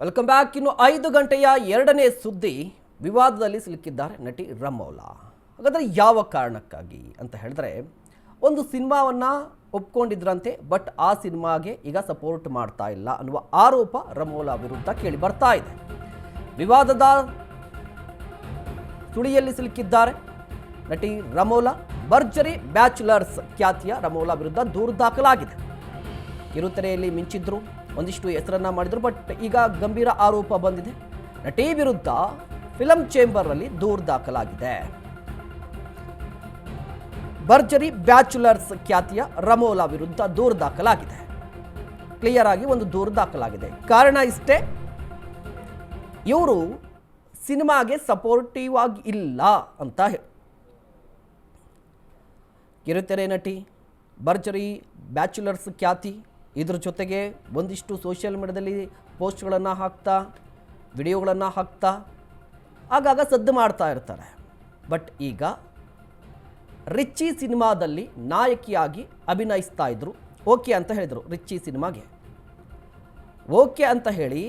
Welcome back ಇನ್ನು ಐದು ಗಂಟೆಯ ಎರಡನೇ ಸುದ್ದಿ ವಿವಾದದಲ್ಲಿ ಸಿಲುಕಿದ್ದಾರೆ ನಟಿ ರಮೌಲಾ. ಹಾಗಾದರೆ ಯಾವ ಕಾರಣಕ್ಕಾಗಿ ಅಂತ ಹೇಳಿದ್ರೆ, ಒಂದು ಸಿನಿಮಾವನ್ನು ಒಪ್ಕೊಂಡಿದ್ರಂತೆ, ಬಟ್ ಆ ಸಿನಿಮಾಗೆ ಈಗ ಸಪೋರ್ಟ್ ಮಾಡ್ತಾ ಇಲ್ಲ ಅನ್ನುವ ಆರೋಪ ರಮೋಲಾ ವಿರುದ್ಧ ಕೇಳಿ ಬರ್ತಾ ಇದೆ. ವಿವಾದದ ಸುಳಿಯಲ್ಲಿ ಸಿಲುಕಿದ್ದಾರೆ ನಟಿ ರಮೋಲಾ. ಭರ್ಜರಿ ಬ್ಯಾಚುಲರ್ಸ್ ಖ್ಯಾತಿಯ ರಮೋಲಾ ವಿರುದ್ಧ ದೂರು ದಾಖಲಾಗಿದೆ. ಕಿರುತೆರೆಯಲ್ಲಿ ಮಿಂಚಿದ್ರು. ಒಂದಿಷ್ಟು ಹೆಸರನ್ನ ಮಾಡಿದರು ಬಟ್ ಈಗ ಗಂಭೀರ ಆರೋಪ ಬಂದಿದೆ. ನಟಿ ವಿರುದ್ಧ ಫಿಲಂ ಚೇಂಬರ್ನಲ್ಲಿ ದೂರು ದಾಖಲಾಗಿದೆ. ಭರ್ಜರಿ ಬ್ಯಾಚುಲರ್ಸ್ ಖ್ಯಾತಿಯ ರಮೋಲಾ ವಿರುದ್ಧ ದೂರು ದಾಖಲಾಗಿದೆ. ಕ್ಲಿಯರ್ ಆಗಿ ಒಂದು ದೂರು ದಾಖಲಾಗಿದೆ. ಕಾರಣ ಇಷ್ಟೇ, ಇವರು ಸಿನಿಮಾಗೆ ಸಪೋರ್ಟಿವ್ ಆಗಿ ಇಲ್ಲ ಅಂತ ಹೇಳಿ ಕಿರುತೆರೆ ನಟಿ, ಭರ್ಜರಿ ಬ್ಯಾಚುಲರ್ಸ್ ಖ್ಯಾತಿ ಇದ್ರ ಜೊತೆಗೆ ಒಂದಿಷ್ಟು ಸೋಷಿಯಲ್ ಮೀಡಿಯಾದಲ್ಲಿ ಪೋಸ್ಟ್ಗಳನ್ನು ಹಾಕ್ತಾ ವಿಡಿಯೋಗಳನ್ನು ಹಾಕ್ತಾ, ಆಗಾಗ ಸದ್ದು ಮಾಡ್ತಾ ಇರ್ತಾರೆ. ಬಟ್ ಈಗ ರಿಚ್ಚಿ ಸಿನಿಮಾದಲ್ಲಿ ನಾಯಕಿಯಾಗಿ ಅಭಿನಯಿಸ್ತಾ ಇದ್ರು. ಓಕೆ ಅಂತ ಹೇಳಿದರು ರಿಚ್ಚಿ ಸಿನಿಮಾಗೆ. ಓಕೆ ಅಂತ ಹೇಳಿ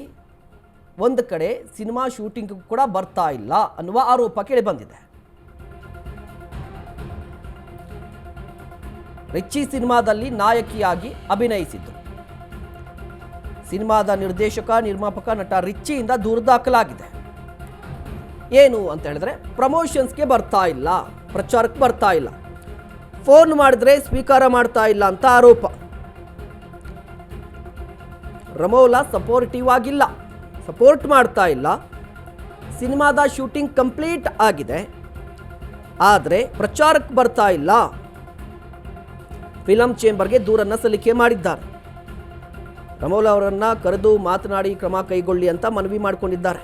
ಒಂದು ಕಡೆ ಸಿನಿಮಾ ಶೂಟಿಂಗ್ ಕೂಡ ಬರ್ತಾ ಇಲ್ಲ ಅನ್ನುವ ಆರೋಪ ಕೇಳಿ ರಿಚ್ಚಿ ಸಿನಿಮಾದಲ್ಲಿ ನಾಯಕಿಯಾಗಿ ಅಭಿನಯಿಸಿದ್ದರು ಸಿನಿಮಾದ ನಿರ್ದೇಶಕ, ನಿರ್ಮಾಪಕ ನಟ ರಿಚ್ಚಿಯಿಂದ ದೂರು ದಾಖಲಾಗಿದೆ. ಏನು ಅಂತ ಹೇಳಿದ್ರೆ, ಪ್ರಮೋಷನ್ಸ್ಗೆ ಬರ್ತಾ ಇಲ್ಲ, ಪ್ರಚಾರಕ್ಕೆ ಬರ್ತಾ ಇಲ್ಲ. ಫೋನ್ ಮಾಡಿದ್ರೆ ಸ್ವೀಕಾರ ಮಾಡ್ತಾ ಇಲ್ಲ ಅಂತ ಆರೋಪ. ರಮೋಲಾ ಸಪೋರ್ಟಿವ್ ಆಗಿಲ್ಲ, ಸಪೋರ್ಟ್ ಮಾಡ್ತಾ ಇಲ್ಲ. ಸಿನಿಮಾದ ಶೂಟಿಂಗ್ ಕಂಪ್ಲೀಟ್ ಆಗಿದೆ, ಆದರೆ ಪ್ರಚಾರಕ್ಕೆ ಬರ್ತಾ ಇಲ್ಲ. ಫಿಲಂ ಚೇಂಬರ್ಗೆ ದೂರನ್ನು ಸಲ್ಲಿಕೆ ಮಾಡಿದ್ದಾರೆ. ರಮೋಲ್ ಅವರನ್ನು ಕರೆದು ಮಾತನಾಡಿ ಕ್ರಮ ಕೈಗೊಳ್ಳಿ ಅಂತ ಮನವಿ ಮಾಡಿಕೊಂಡಿದ್ದಾರೆ.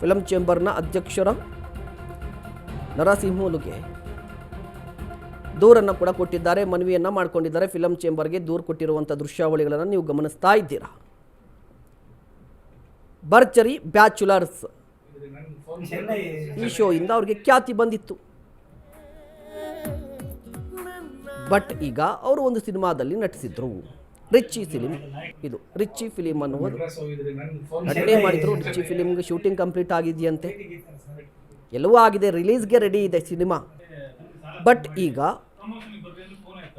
ಫಿಲಂ ಚೇಂಬರ್ನ ಅಧ್ಯಕ್ಷರ ನರಸಿಂಹುಲುಗೆ ದೂರನ್ನು ಕೂಡ ಕೊಟ್ಟಿದ್ದಾರೆ, ಮನವಿಯನ್ನ ಮಾಡಿಕೊಂಡಿದ್ದಾರೆ. ಫಿಲಂ ಚೇಂಬರ್ಗೆ ದೂರು ಕೊಟ್ಟಿರುವಂಥ ದೃಶ್ಯಾವಳಿಗಳನ್ನು ನೀವು ಗಮನಿಸ್ತಾ ಇದ್ದೀರಾ? ಬರ್ಚರಿ ಬ್ಯಾಚುಲರ್ಸ್ ಈ ಶೋಯಿಂದ ಅವ್ರಿಗೆ ಖ್ಯಾತಿ ಬಂದಿತ್ತು. ಬಟ್ ಈಗ ಅವರು ಒಂದು ಸಿನಿಮಾದಲ್ಲಿ ನಟಿಸಿದ್ರು. ರಿಚ್ಚಿ ಫಿಲಿಮ್. ಇದು ರಿಚ್ಚಿ ಫಿಲಿಮ್ ಅನ್ನುವುದು. ನಟನೆ ಮಾಡಿದ್ರು. ರಿಚ್ಚಿ ಫಿಲಿಮ್ಗೆ ಶೂಟಿಂಗ್ ಕಂಪ್ಲೀಟ್ ಆಗಿದೆಯಂತೆ. ಎಲ್ಲವೂ ಆಗಿದೆ. ರಿಲೀಸ್ಗೆ ರೆಡಿ ಇದೆ ಸಿನಿಮಾ. ಬಟ್ ಈಗ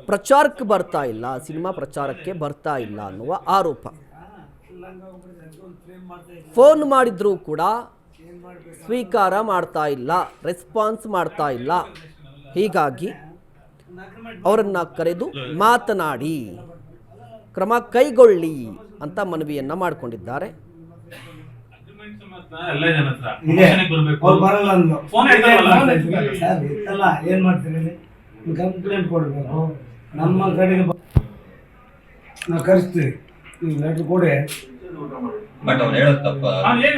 ಪ್ರಚಾರಕ್ಕೆ ಬರ್ತಾ ಇಲ್ಲ. ಸಿನಿಮಾ ಪ್ರಚಾರಕ್ಕೆ ಬರ್ತಾ ಇಲ್ಲ ಅನ್ನುವ ಆರೋಪ. ಫೋನ್ ಮಾಡಿದ್ರೂ ಕೂಡ ಸ್ವೀಕಾರ ಮಾಡ್ತಾ ಇಲ್ಲ. ರೆಸ್ಪಾನ್ಸ್ ಮಾಡ್ತಾ ಇಲ್ಲ. ಹೀಗಾಗಿ ಅವರನ್ನ ಕರೆದು ಮಾತನಾಡಿ ಕ್ರಮ ಕೈಗೊಳ್ಳಿ ಅಂತ ಮನವಿಯನ್ನ ಮಾಡಿಕೊಂಡಿದ್ದಾರೆ. ಕಂಪ್ಲೇಂಟ್ ಕೊಡ್ಬೇಕು. ನಮ್ಮ ಕಡೆಗೆ ನಾವು ಕರೆಸ್ತೀವಿ. ನೀವು ಲೆಟ್ರ್ ಕೊಡಿ. ಬಟ್ ಅವ್ರು ಹೇಳೋದು ತಪ್ಪ? ಅವ್ನು ಏನ್